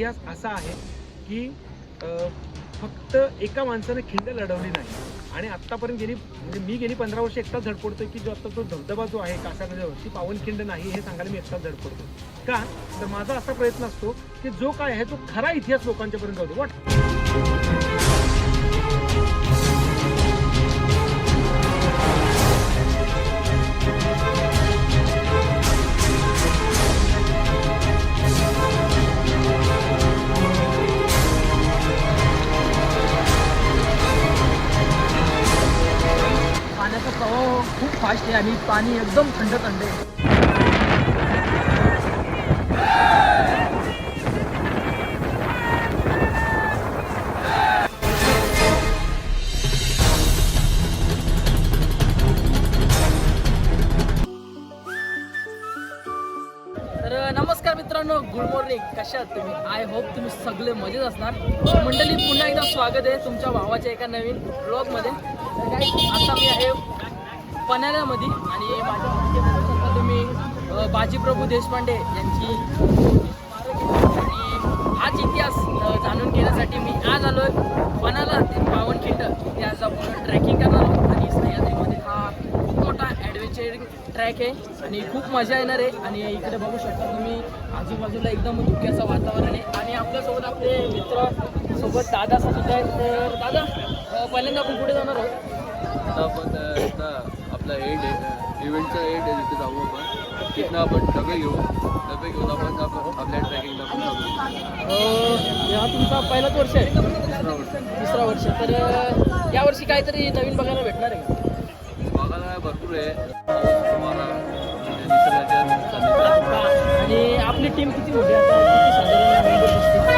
इतिहास असा आहे की फक्त एका माणसानं खिंड लढवली नाही. आणि आत्तापर्यंत गेली म्हणजे मी गेली पंधरा वर्ष एकटाच धडपडतोय की जो आता तो धबधबा जो आहे कासारनगर ती पावनखिंड नाही हे सांगायला मी एकटाच धडपडतो का? तर माझा असा प्रयत्न असतो की जो काय आहे तो खरा इतिहास लोकांच्यापर्यंत जाऊ दे. वाट फास्ट आहे आणि पाणी एकदम थंड थंड आहे. तर नमस्कार मित्रांनो गुड मॉर्निंग. कशा आहात तुम्ही? आय होप तुम्ही सगळे मजेत असणार. मंडळी पुन्हा एकदा स्वागत आहे तुमच्या भावाच्या एका नवीन ब्लॉगमध्ये आता पन्हाळ्यामध्ये आणि माझ्या तुम्ही बाजीप्रभू देशपांडे यांची आणि हाच इतिहास जाणून घेण्यासाठी मी आज आलो आहे पन्हाळा ते पावनखिंड इथे आज आपण ट्रॅकिंग करणार आहोत. आणि सह्याद्रीमध्ये हा खूप मोठा ॲडव्हेंचरिंग ट्रॅक आहे. आणि खूप मजा येणार आहे. आणि इकडे बघू शकता तुम्ही आजूबाजूला एकदम धुक्याचं वातावरण आहे. आणि आपल्यासोबत आपले मित्र सोबत दादा सुद्धा आहेत. तर दादा पहिल्यांदा आपण कुठे जाणार आहोत. आपला एंड आहे. इव्हेंटचा एंड आहे तिथे जाऊ आपण. तिथनं आपण डबे घेऊ. डबे घेऊन आपण आपण आपल्या ट्रॅकिंगला पण जाऊ. हा तुमचा पहिलाच वर्ष आहे. दुसरा वर्ष. दुसरा वर्ष तर यावर्षी काहीतरी नवीन बघायला भेटणार आहे का? बघायला भरपूर आहे. आणि आपली टीम किती मोठी आहे?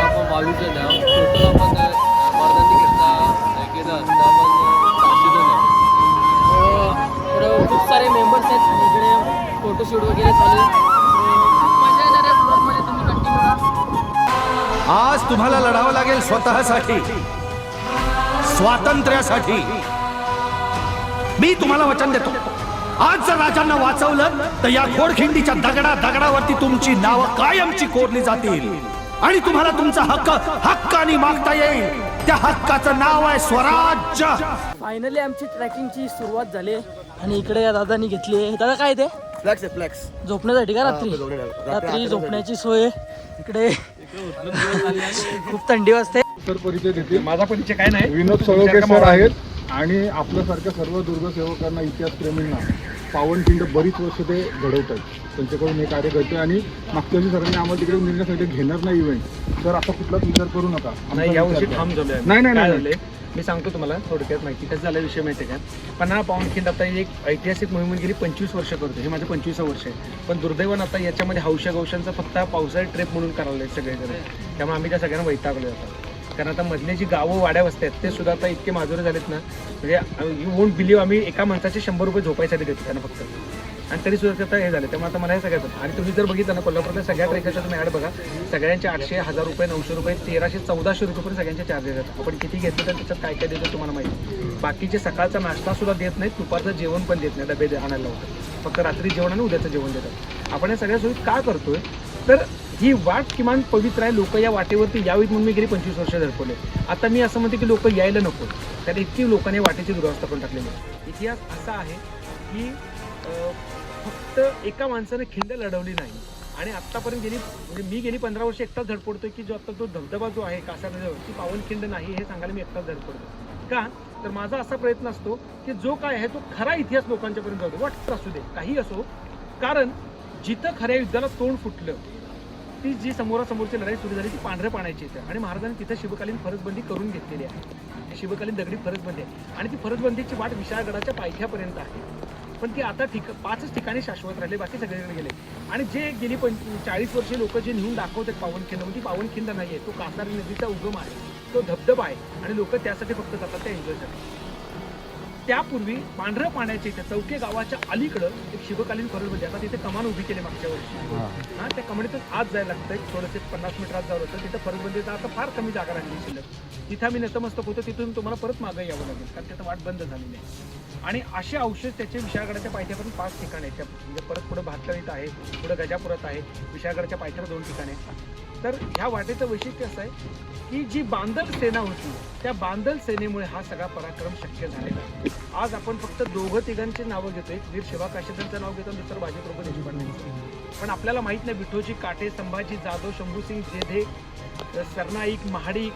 आपण बावीस जण आहे टोटल आपण सारे मेंबर्स आहेत आणि इकडे फोटोशूट वगैरे चालू आहे. तर खूप मजा येणार आहे ब्लॉगमध्ये तुम्ही कंटिन्यू राहा आज तुम्हाला लढावं लागेल स्वतःसाठी स्वातंत्र्यासाठी. मी तुम्हाला वचन देतो. आज जर राजांना वाचवलं तर या खोडखिंडीच्या दगडा दगडावरती तुमची नावं कायमची कोरली जातील. आणि तुम्हाला तुमचा हक्क हक्काने मागता येईल. त्या हक्काचं नाव आहे स्वराज्य. फायनली आमची ट्रॅकिंगची सुरुवात झाली. आणि इकडे या दादानी घेतली आहे. दादा काय ते? फ्लॅक्स आहे फ्लॅक्स. झोपण्यासाठी का रात्री. रात्री झोपण्याची सोय. आहे. इकडे खूप थंडी वाजते. तर परिचय देतील. माझा परिचय काय नाही. विनोद सळोके सर आहेत आणि आपल्यासारख्या सर्व दुर्गसेवकांना इतिहासप्रेमींना पावनखिंड बरीच वर्ष ते घडवत आहेत त्यांच्याकडून हे कार्य घडते आणि मागच्या वर्षी सरांनी आम्हाला तिकडे निर्णयासाठी घेणार नाही इव्हेंट तर आता कुठलाच विचार करू नका. नाही नाही नाही मी सांगतो तुम्हाला थोडक्यात माहिती. कसं झालं विषय माहिती आहे का? पन्हाळा पावनखिंड आता एक ऐतिहासिक मोहीम गेली पंचवीस वर्ष करतो. हे माझं पंचवीसं वर्ष आहे. पण दुर्दैवानं आता याच्यामध्ये हौशा गौशांचा फक्त पावसाळी ट्रेप म्हणून करावं सगळेजण त्यामुळे आम्ही त्या सगळ्यांना वैतागलो जातो कारण आता मधले जी गावं वाड्या वस्त्या आहेत ते सुद्धा आता इतके माजुरे झालेत ना म्हणजे यू वोंट बिलीव आम्ही एका माणसाचे शंभर रुपये झोपायसाठी देतो त्यांना फक्त. आणि तरी सुद्धा आता हे झालं. त्यामुळे आता मला हे सगळ्याचं आणि तुम्ही जर बघितलं ना कोल्हापूरला सगळ्या ट्रेकरच्या तुम्ही ॲड बघा. सगळ्यांचे आठशे हजार रुपये नऊशे रुपये तेराशे चौदाशे रुपये पण सगळ्यांचे चार्जेस आहेत आपण किती घेतो तर त्याच्यात काय काय देतो तुम्हाला माहिती? बाकीचे सकाळचा नाश्ता सुद्धा देत नाहीत दुपारचं जेवण पण देत नाही डबे आणायला होतं फक्त रात्री जेवण आणि उद्याचं जेवण देतात. आपण या सगळ्या सोयी का करतोय? तर ही वाट किमान पवित्र आहे. लोक या वाटेवरती यावीत म्हणून मी गेली पंचवीस वर्ष झडपवले आता मी असं म्हणते की लोक यायला नको. कारण इतकी लोकांनी वाटेची दुरावस्था पण टाकलेली आहे. इतिहास असा आहे की फक्त एका माणसाने खिंड लढवली नाही. आणि आत्तापर्यंत गेली म्हणजे मी गेली पंधरा वर्ष एकटाच धडपडतोय की जो आता तो धबधबा जो आहे कासारनगर ती पावनखिंड नाही हे सांगायला मी एकटाच धडपडतो का? तर माझा असा प्रयत्न असतो की जो काय आहे तो खरा इतिहास लोकांच्यापर्यंत जाऊ दे वाटत असू दे काही असो. कारण जिथं खऱ्या युद्धाला तोंड फुटलं ती जी समोरासमोरची लढाई सुरू झाली ती पांढऱ्या पाण्याची इथं आणि महाराजांनी तिथं शिवकालीन फरसबंदी करून घेतलेली आहे. शिवकालीन दगडी फरसबंदी आहे. आणि ती फरसबंदीची वाट विशाळगडाच्या पायथ्यापर्यंत आहे. पण ती आता ठिक पाचच ठिकाणी शाश्वत राहिले बाकी सगळेजण गेले. आणि जे गेली पण चाळीस वर्षे लोक जे नेऊन दाखवतात पावनखिंड म्हणजे पावनखिंद पावनखिंड नाही आहे तो कासारी नदीचा उगम आहे तो धबधबा आहे आणि लोक त्यासाठी फक्त जातात ते एन्जॉय करतात. त्यापूर्वी पांढऱ्या पाण्याच्या इथे चौके गावाच्या अलीकडं एक शिवकालीन फरसबंदी आता तिथे कमान उभी केली मागच्या वर्षी. हा. त्या कमानीतून आज जायला लागतंय. थोडंसे पन्नास मीटर आज जावं होतं तिथं फरसबंदीचा आता फार कमी जागा राहिली शिल्लक. तिथं आम्ही नतमस्तक होतो तिथून तुम्हाला परत मागं यावं लागेल कारण तिथं वाट बंद झालेली आहे आणि असे औषध त्याचे विशाळगडाच्या पायथ्यापर्यंत पाच ठिकाण आहेत. त्या म्हणजे परत पुढं भातळीत आहे पुढं गजापुरात आहे विशाळगडाच्या पायथ्यावर दोन ठिकाणे आहेत. तर ह्या वाटेचं वैशिष्ट्य असं आहे की जी बांदल सेना होती त्या बांदल सेनेमुळे हा सगळा पराक्रम शक्य झालेला आज आपण फक्त दोघं तिघांची नावं घेतोय. वीर शिवा काशीदांचं नाव घेतो दुसरं बाजीप्रभू देशपांडेंचं पण आपल्याला माहीत नाही विठोजी काटे संभाजी जाधव शंभूसिंग जेधे सरनाईक महाडिक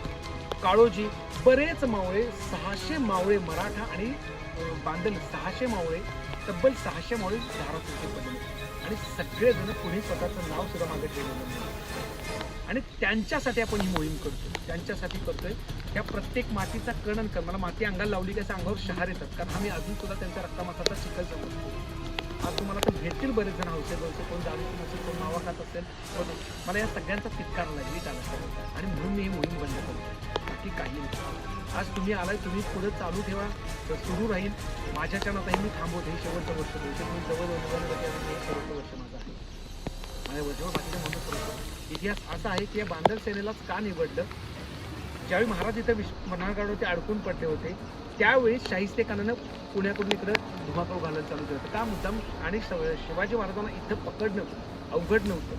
काळोजी बरेच मावळे सहाशे मावळे मराठा आणि बांधल बांदल सहाशे मावळे तब्बल सहाशे मावळे धारासुरचे पडले. आणि सगळेजण पुढे स्वतःचं नाव सुद्धा मागे ठेवलेलं नाही. आणि त्यांच्यासाठी आपण ही मोहीम करतो त्यांच्यासाठी करतोय. त्या प्रत्येक मातीचा कण कर. मला माती अंगाला लावली की असं अंगावर शहार येतात. कारण आम्ही अजून सुद्धा त्यांच्या रक्तामासाचा चिखल समजतो आज तुम्हाला तर भेटतील बरेच जण हौसे बौसे कोण दारू असेल कोण मावा खात असेल कोण मला या सगळ्यांचा तितकार लागली त्याला आणि म्हणून मी ही मोहीम बंद करतो बाकी काही नाही. आज तुम्ही आलाय तुम्ही पुढे चालू ठेवा. तर सुरू राहील. माझ्याच्या आता मी थांबवते. हे शेवटचं वर्ष. बोलते मी जवळ जवळ हे शेवटचं वर्ष माझं आहे. माझ्या वर्षावर बाकीचं इतिहास असा आहे की या बांदल सेनेलाच का निवडलं? ज्यावेळी महाराज इथं विश होते अडकून पडले होते त्यावेळी शाहिस्तेखानानं पुण्याकडून इकडं धुमाकूळ घालायला चालू केलं होतं. का मुद्दाम? आणि श- शिवाजी महाराजांना इथं पकडणं अवघड नव्हतं.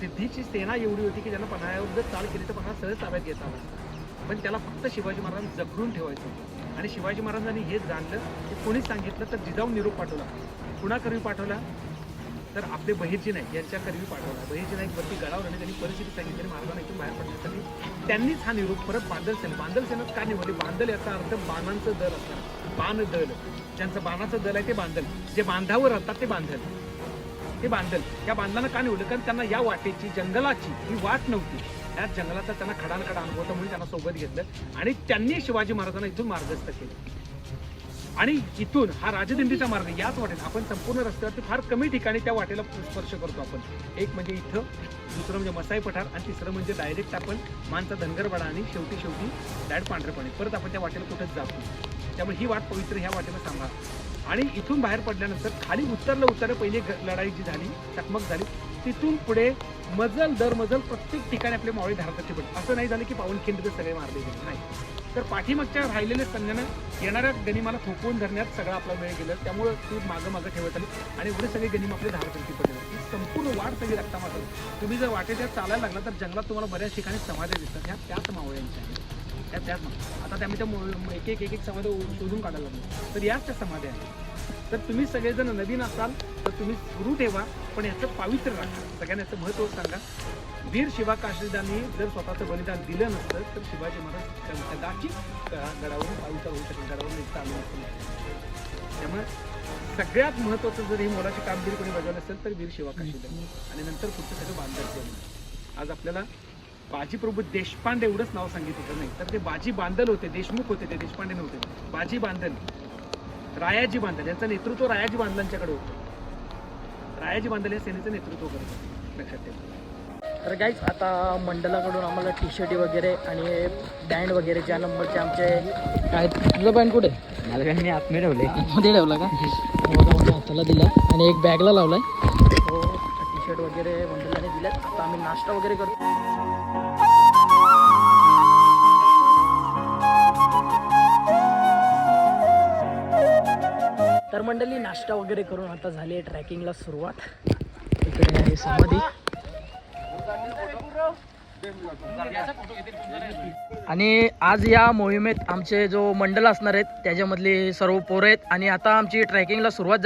सिद्धीची सेना एवढी होती की ज्यांना पन्हाळ्यावर जर चाल केली तर पन्हाळा सहज ताब्यात घेत आला. पण त्याला फक्त शिवाजी महाराजांना जखडून ठेवायचं होतं. आणि शिवाजी महाराजांनी हे जाणलं की कोणीच सांगितलं तर जिजाऊन निरोप पाठवला. कुणाकरवी पाठवला? तर आपले बहिर्जी नाईक यांच्याकरवी पाठवला. बहिरजी नाईक वरती गडावर आणि त्यांनी परिस्थिती सांगितली आणि महाराजांना इथून बाहेर पडण्यासाठी त्यांनीच हा निरोप परत बांदल सेना बांदल सेनेत का निवडले बांदल याचा अर्थ बाणांचं दल असणार. बाण दल. ज्यांचं बाणाचं दल आहे ते बांधल. जे बांधावर असतात ते बांधल. ते बांधल. या बांधलांना का निवडलं कारण त्यांना या वाटेची जंगलाची ही वाट नव्हती. या जंगलाचा त्यांना खडानखडा अनुभव म्हणून त्यांना सोबत घेतलं आणि त्यांनी शिवाजी महाराजांना इथून मार्गस्थ केलं. आणि इथून हा राजदिंडीचा मार्ग याच वाटेत. आपण संपूर्ण रस्त्यावरती फार कमी ठिकाणी त्या वाटेला स्पर्श करतो आपण. एक म्हणजे इथं दुसरं म्हणजे मसाई पठार आणि तिसरं म्हणजे डायरेक्ट आपण मानचा धनगरवाडा आणि शेवटी शेवटी डायरेक्ट पांढरेपाणी. परत आपण त्या वाटेला कुठंच जातो त्यामुळे ही वाट पवित्र ह्या वाटेला सांगा. आणि इथून बाहेर पडल्यानंतर खाली उतरलं उतरलं पहिली लढाई जी झाली चकमक झाली तिथून पुढे मजल दर मजल प्रत्येक ठिकाणी आपले मावळी धारताचे पडले असं नाही झालं की पावनखिंडीचे सगळे मारले गेले. नाही. तर पाठीमागच्या राहिलेल्या संघानं येणाऱ्या गनिमाला थोपवून धरण्यात सगळा आपला वेळ गेला. त्यामुळे ती मागं मागं ठेवत आली आणि एवढे सगळे गनिम आपले धारपंथी पडले. ही संपूर्ण वाट सगळी रक्तामात तुम्ही जर वाटेच्या चालायला लागला तर जंगलात तुम्हाला बऱ्याच ठिकाणी समाध्या दिसतात. ह्या त्याच मावळ्यांच्या आहेत. त्या त्याच आता त्या त्या एक एक एक एक समाध्या शोधून काढायला लागलो. तर याच त्या समाध्या आहेत. तर तुम्ही सगळेजण नवीन असाल तर तुम्ही सुरू ठेवा. पण याचं पावित्र्य राखा. सगळ्यांना याचं महत्त्व सांगा. वीर शिवा काशीदांनी जर स्वतःचं बलिदान दिलं नसतं तर शिवाजी महाराज कदाचित गडावरून पावित्र्य होऊ शकेल गडावरून निघता आलं नसतं त्यामुळे सगळ्यात महत्त्वाचं जर ही मोलाची कामगिरी कोणी बजावली असेल तर वीर शिवा काशीदानी आणि नंतर पुढचं सगळं बांधायचं आज आपल्याला बाजीप्रभू देशपांडे एवढंच नाव सांगितलं नाही तर ते बाजी बांधल होते देशमुख होते ते देशपांडे नव्हते बाजी बांधल रायाजी बांधल यांचं नेतृत्व रायाजी बांधलांच्याकडे होतं. रायाजी बांधल या सेनेचं नेतृत्व करत लक्षात ठेवा. तर गाईज आता मंडलाकडून आम्हाला टी शर्ट वगैरे आणि बँड वगैरे ज्या नंबरचे आमचे काय तुझं बँड कुठे? मी आत्मे ठेवले मध्ये ठेवला का? बघा माझ्या हाताला दिला. आणि एक बॅगला लावलाय. तो टी शर्ट वगैरे मंडळाने दिल्यात. आता आम्ही नाश्ता वगैरे करतो. तर मंडळी नाश्ता वगैरे करून आता झाली आहे ट्रॅकिंगला सुरुवात. इकडे आहे समाधी. आणि आज या मोहिमेत आमचे जो मंडल असणार आहेत त्याच्यामधले सर्व पोरं आहेत आणि आता आमची ट्रॅकिंगला सुरुवात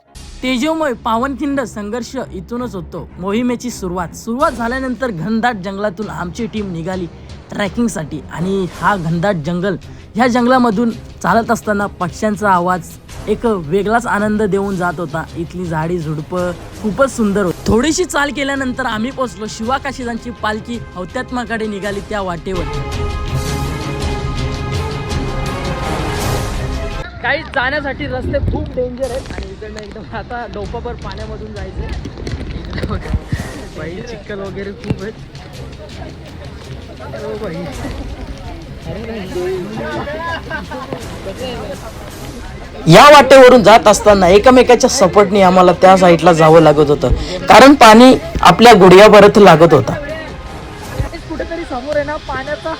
तेजोमय पावनखिंड संघर्ष इथूनच होतो. मोहिमेची सुरुवात. सुरुवात झाल्यानंतर घनदाट जंगलातून आमची टीम निघाली ट्रॅकिंगसाठी आणि हा घनदाट जंगल ह्या जंगलामधून चालत असताना पक्ष्यांचा आवाज एक वेगळाच आनंद देऊन जात होता. इथली झाडी झुडपं खूपच सुंदर होती. थोडीशी चाल केल्यानंतर आम्ही पोचलो शिवाकाशीदांची पालखी हौत्यात्माकडे निघाली त्या वाटेवर. काही जाण्यासाठी रस्ते खूप डेंजर आहेत आणि इकडनं एकदम आता डोपाभर पाण्यामधून जायचं बाई चिखल वगैरे खूप आहेत. हो या वाटेवरून जात असताना एकमेकाच्या सपोर्टने आम्हाला त्या साईडला जावं लागत होतं. कारण पाणी आपल्या गुडघ्याभरत लागत होता. कुठेतरी समोर आहे ना पाण्याचा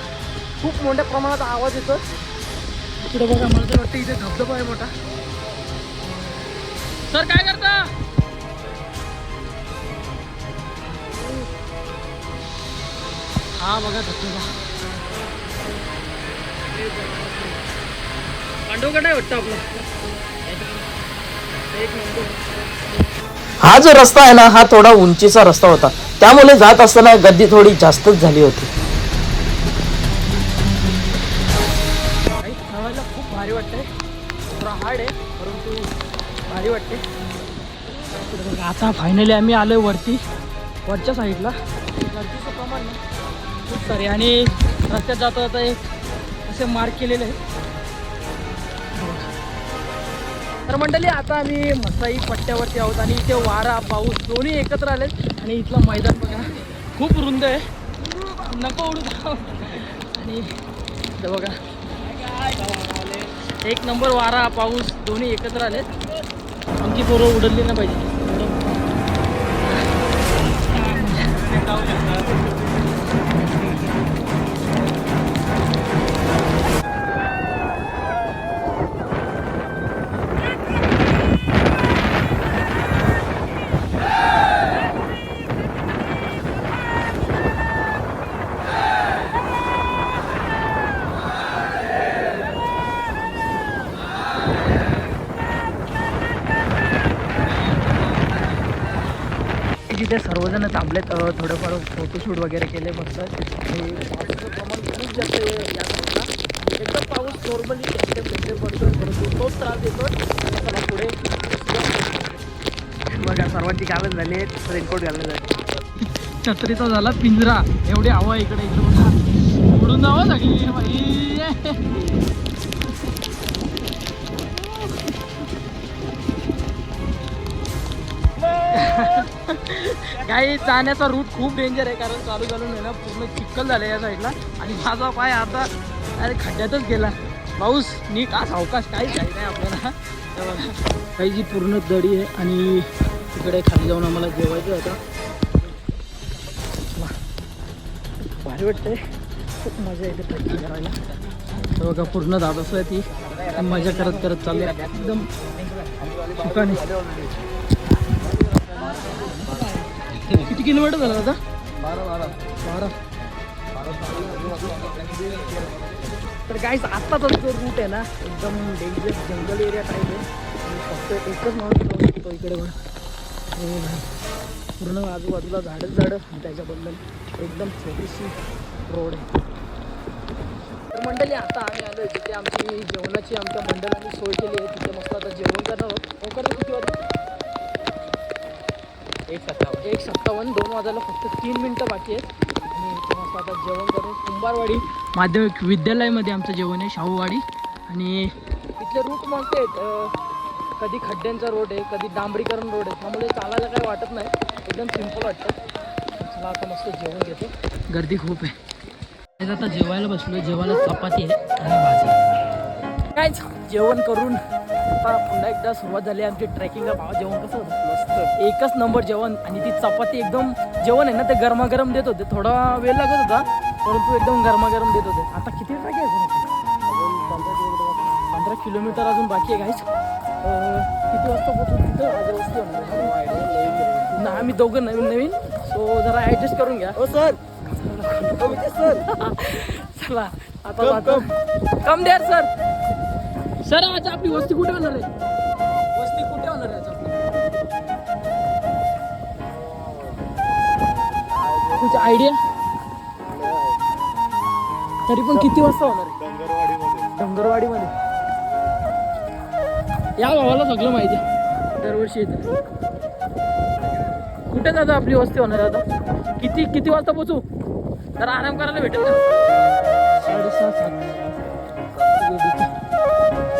खूप मोठ्या प्रमाणात आवाज येतो इकडे बघा मला तर वाटतं इथे धबधबा आहे मोठा. सर काय करता? हा बघा धबधबा. पांडवगड आहे वाटतं आपलं? एक नंबर हा जो रस्ता आहे ना हा थोडा उंचीचा रस्ता होता. त्यामुळे जात असताना गर्दी थोडी जास्तच झाली होती. काही ठरवायला खूप भारी वाटतंय. थोडा हार्ड आहे परंतु भारी वाटते तर बघा, आता फायनली आम्ही आलोय वरती वरच्या साईडला गर्दीचं प्रमाण खूप सारे आणि रस्त्यात जाता जाता एक असे मार्क केलेलं आहे तर मंडळी आता आम्ही मसाई पट्ट्यावरती आहोत आणि इथे वारा पाऊस दोन्ही एकत्र आलेत आणि इथलं मैदान बघा खूप रुंद आहे. नको उडू आणि बघा एक नंबर वारा पाऊस दोन्ही एकत्र आलेत आमची पोरं उडली नाही पाहिजे. सर्वजण थांबलेत. थोडंफार फोटोशूट वगैरे केले मस्त. प्रमाण खूप जास्त. एकदम पाऊस नॉर्मली पडतो परंतु तोच त्रास देतो चला पुढे बघा सर्वांची कामच झाली आहेत. रेनकोट घालणं झाले छत्रीचा झाला पिंजरा. एवढी हवा इकडे इकडे उडून जावं सगळी. बाई. काही जाण्याचा रूट खूप डेंजर आहे कारण चालू चालू आहे ना पूर्ण चिखल झालं या साईडला आणि माझा पाय आता अरे खड्ड्यातच गेला. पाऊस नीट आज अवकाश काहीच काही नाही आपल्याला. काही जी पूर्ण दडी आहे आणि तिकडे खाली जाऊन आम्हाला जेवायचं होतं भारी वाटतंय. खूप मजा येते ट्रेकिंग करायला. तर बघा पूर्ण दादासं आहे ती. मजा करत करत चालली एकदम ठिकाणी. किती किलोमीटर झालं आता बारा तर काहीच आत्ताचा जो रूट आहे ना एकदम डेंजर जंगल एरिया टाईप आहे. फक्त एकच माणूस जाऊ शकतो इकडे पण पूर्ण आजूबाजूला झाडच झाडं त्याच्याबद्दल एकदम छोटीशी रोड आहे. मंडळी आता आम्ही आलो तिथे आमची जेवणाची आमच्या मंडळाने सोय केली आहे. तिथे मस्त आता जेवण करणार आहोत. ओकर किती वाजता एक सत्तावन्न एक सत्तावन्न दोन वाजायला फक्त तीन मिनटं बाकी आहेत. आणि मस्त आता जेवण करून कुंभारवाडी माध्यमिक विद्यालयामध्ये आमचं जेवण आहे शाहूवाडी. आणि इथले रूट मस्त आहेत कधी खड्ड्यांचा रोड आहे कधी डांबरीकरण रोड आहे. त्यामुळे चालायला काही वाटत नाही. एकदम सिंपल वाटतं. चला आता मस्त जेवण घेतो. गर्दी खूप आहे. आता जेवायला बसलो जेवायला चपाती आहे आणि भाजी. कायच जेवण करून आता पुन्हा एकदा सुरुवात झाली आमची ट्रेकिंगला. भावा जेवण कसं होतं? एकच नंबर जेवण आणि ती चपाती एकदम जेवण आहे ना ते गरमागरम देत होते. थोडा वेळ लागत होता परंतु एकदम गरमागरम देत होते. आता किती ट्रॅक आहे अजून पंधरा किलोमीटर अजून बाकी आहे काहीच किती वाजता पोहोचू तिथं. ना आम्ही दोघं नवीन नवीन. सो जरा ऍडजस्ट करून घ्या. हो सर. सर चला आता कम द्या सर सर आज आपली वस्ती कुठे होणार आयडिया? तरी पण किती वाजता होणार आहे? डोंगरवाडीमध्ये. या भावाला सगळं माहिती आहे. दरवर्षी येते. कुठे जातं आपली वस्ती होणार आहे आता? किती किती वाजता पोचू तर आराम करायला भेटेल का? साडेसहा सात.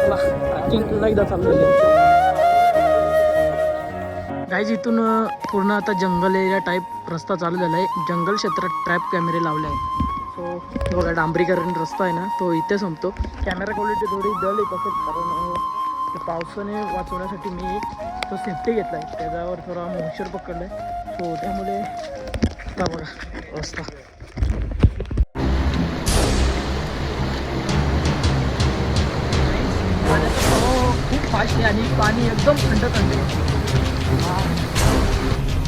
ट्रॅकिंग पुन्हा एकदा चालू गाईज इथून पूर्ण आता जंगल एरिया टाईप रस्ता चालू झाला आहे जंगल क्षेत्रात ट्रॅप कॅमेरे लावले आहेत सो बघा डांबरीकरण रस्ता आहे ना तो इथे संपतो. कॅमेरा क्वालिटी थोडी जल आहे तसंच कारण पावसाने वाचवण्यासाठी मी तो सेफ्टी घेतला आहे त्याच्यावर थोडा मोशर पकडला आहे सो त्यामुळे बघा रस्ता. खूप फास्ट आहे आणि पाणी एकदम थंड थंड आहे.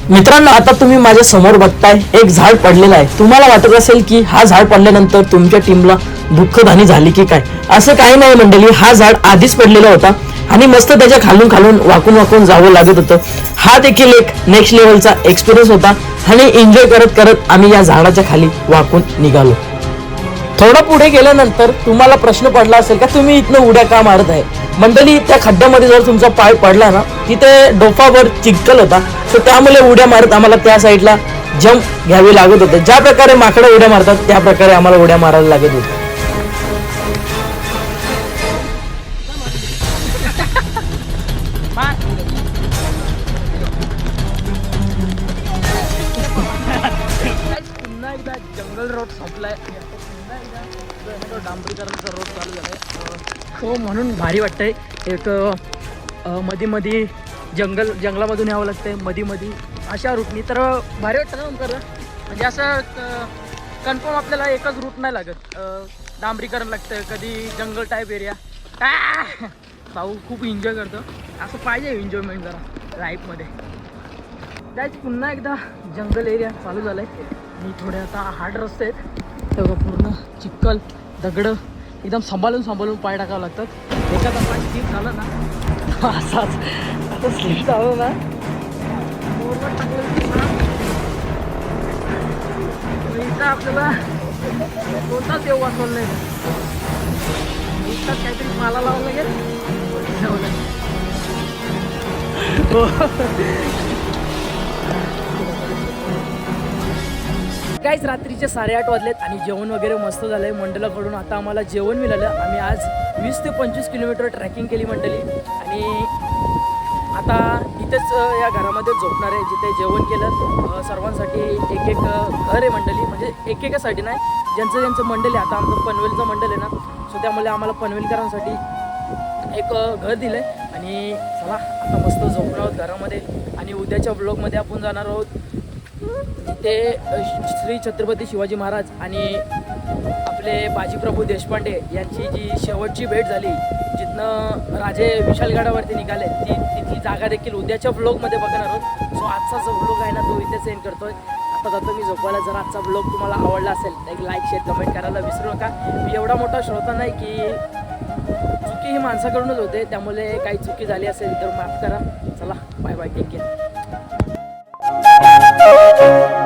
मित्रांनो आता तुम्ही माझ्यासमोर बघताय एक झाड पडलेलं आहे. तुम्हाला वाटत असेल की हा झाड पडल्यानंतर तुमच्या टीमला दुःखधानी झाली की काय? असं काही नाही मंडळी हा झाड आधीच पडलेला होता आणि मस्त त्याच्या खालून खालून वाकून वाकून जावं लागत होतं. हा देखील एक नेक्स्ट लेवलचा एक्सपिरियन्स होता आणि एन्जॉय करत करत आम्ही या झाडाच्या खाली वाकून निघालो. थोडं पुढे गेल्यानंतर तुम्हाला प्रश्न पडला असेल का तुम्ही इथनं उड्या का मारत आहे? मंडळी त्या खड्ड्यामध्ये जर तुमचा पाय पडला ना तिथे डोफावर चिकल होता. सो त्यामुळे उड्या मारत आम्हाला त्या साईडला जम्प घ्यावी लागत होतं. ज्या प्रकारे माकडं उड्या मारतात त्या प्रकारे आम्हाला उड्या मारायला लागत होत्या. भारी वाटतंय. एक मध्ये मधी मधी जंगल जंगलामधून यावं लागतंय मधी मधी. अशा रूटनी तर भारी वाटतं ना ओमकार म्हणजे असं कन्फर्म आपल्याला एकच रूट नाही लागत. डांबरीकरण लागतं कधी जंगल टाईप एरिया भाऊ खूप एन्जॉय करतो. असं पाहिजे एन्जॉयमेंट जरा लाईफमध्ये त्याच पुन्हा एकदा जंगल एरिया चालू झालाय. मी थोडे आता हार्ड रस्ते आहेत. तेव्हा पूर्ण चिक्कल दगडं एकदम सांभाळून सांभाळून पाय टाकावं लागतात. एखादा पाय स्लिप झाला ना असाच. आता स्लिप झालं ना. पूर्ण इथं आपल्याला कोणताच देव वाचवलं नाही इथं काहीतरी माला लावलं लागेल. ठेवावं सकाळीच रात्रीचे साडेआठ वाजलेत आणि जेवण वगैरे मस्त झालं आहे मंडळाकडून आता आम्हाला जेवण मिळालं. आम्ही आज वीस ते पंचवीस किलोमीटर ट्रॅकिंग केली मंडळी. आणि आता इथेच या घरामध्ये झोपणार आहे जिथे जेवण केलं. सर्वांसाठी एक एक घर आहे मंडळी. म्हणजे एक एकासाठी नाही ज्यांचं ज्यांचं मंडळ आहे. आता आमचं पनवेलचं मंडळ आहे ना. सो त्यामुळे आम्हाला पनवेलकरांसाठी एक घर दिलं आहे आणि चला आता मस्त झोपणार आहोत घरामध्ये. आणि उद्याच्या ब्लॉगमध्ये आपण जाणार आहोत. ते श्री छत्रपती शिवाजी महाराज आणि आपले बाजीप्रभू देशपांडे यांची जी शेवटची भेट झाली जिथनं राजे विशालगडावरती निघाले ती तिथली जागा देखील उद्याच्या ब्लॉगमध्ये बघणार आहोत. सो आजचा जो ब्लॉग आहे ना तो इथे सेंड करतोय. आता जातो मी झोपायला जर आजचा ब्लॉग तुम्हाला आवडला असेल तर एक लाईक शेअर कमेंट करायला विसरू नका. मी एवढा मोठा श्रोता नाही की चुकी ही माणसाकडूनच होते त्यामुळे काही चुकी झाली असेल तर माफ करा. चला bye bye take care Música